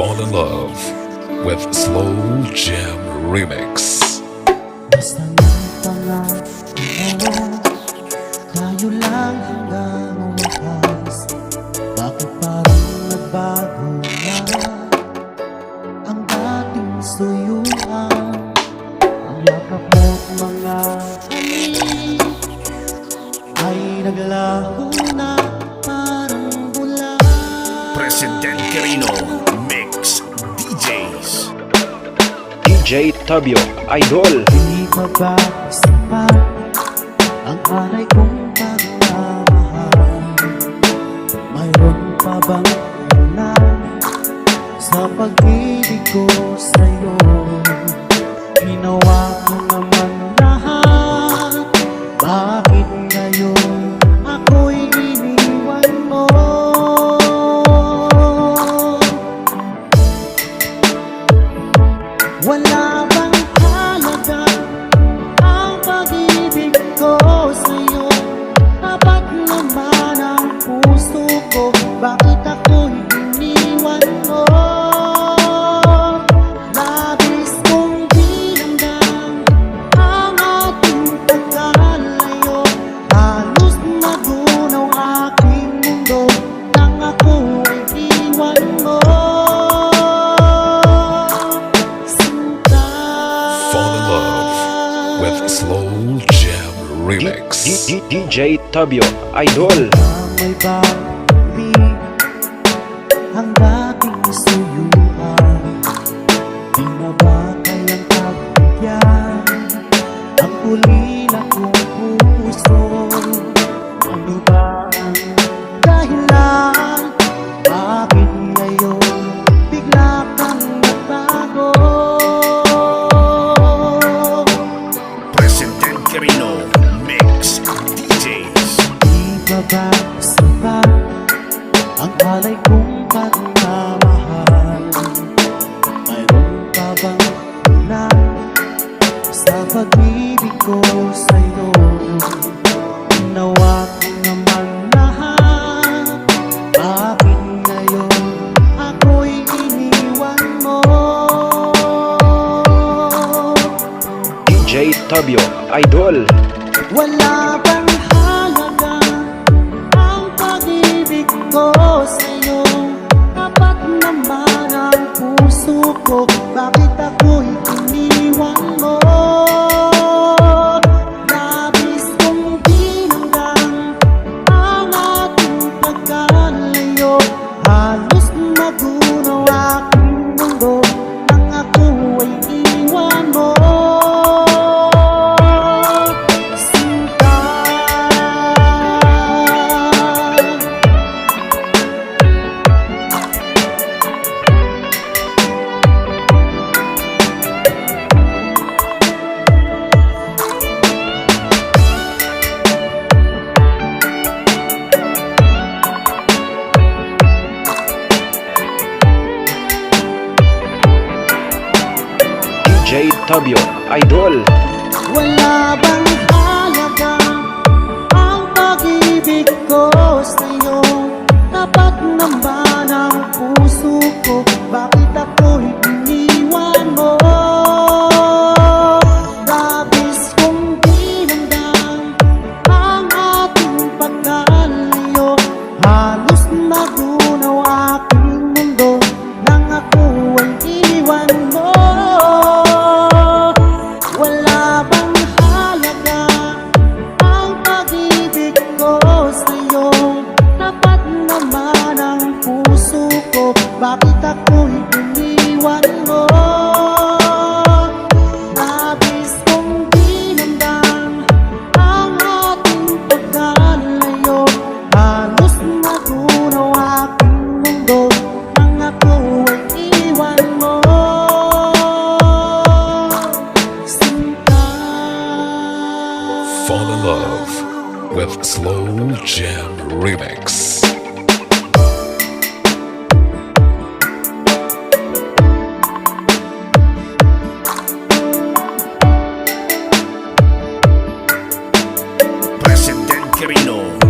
Fall in love with Slow Jam Remix. Basta ng pangako Tayo lang hanggang wakas Bakit parang nagbago na Ang dating suyuan Ang yakap mo't mga halik naglaho na parang bula President Quirino DJ Tabio Idol. Di pa ba sapat Ang alay kong pagmamahal Mayroon pa bang una Sa pag-ibig ko sa'yo? Ginawa Remix. D- D- DJ Tabio Idol. May bakit ang dating suyuan Di na ba kayang pagbigyan Ang ulila kong puso? Ano ba? Ang dahilan Bakit ngayon bigla kang nagbago? President Quirino Di ba ba sapat ang alay kong pagmamahal? Mayroon pa bang na sa pag-ibig ko sa'yo? Ginawa ko naman lahat Bakit ngayon ako'y iniwan mo? DJ Tabio Idol Wala bang pag-ibig ko sa'yo? Tapat naman ang puso ko, bakit ako'y iniwan mo? DJ Tabio Idol. Wala bang halaga puso ko, bakit ako'y iniwan mo? Labis kong dinamdam ang ating pagkalayo Halos magunaw aking mundo nang ako ay iwan mo Sinta Fall in love with Slow Jam Remix. President Quirino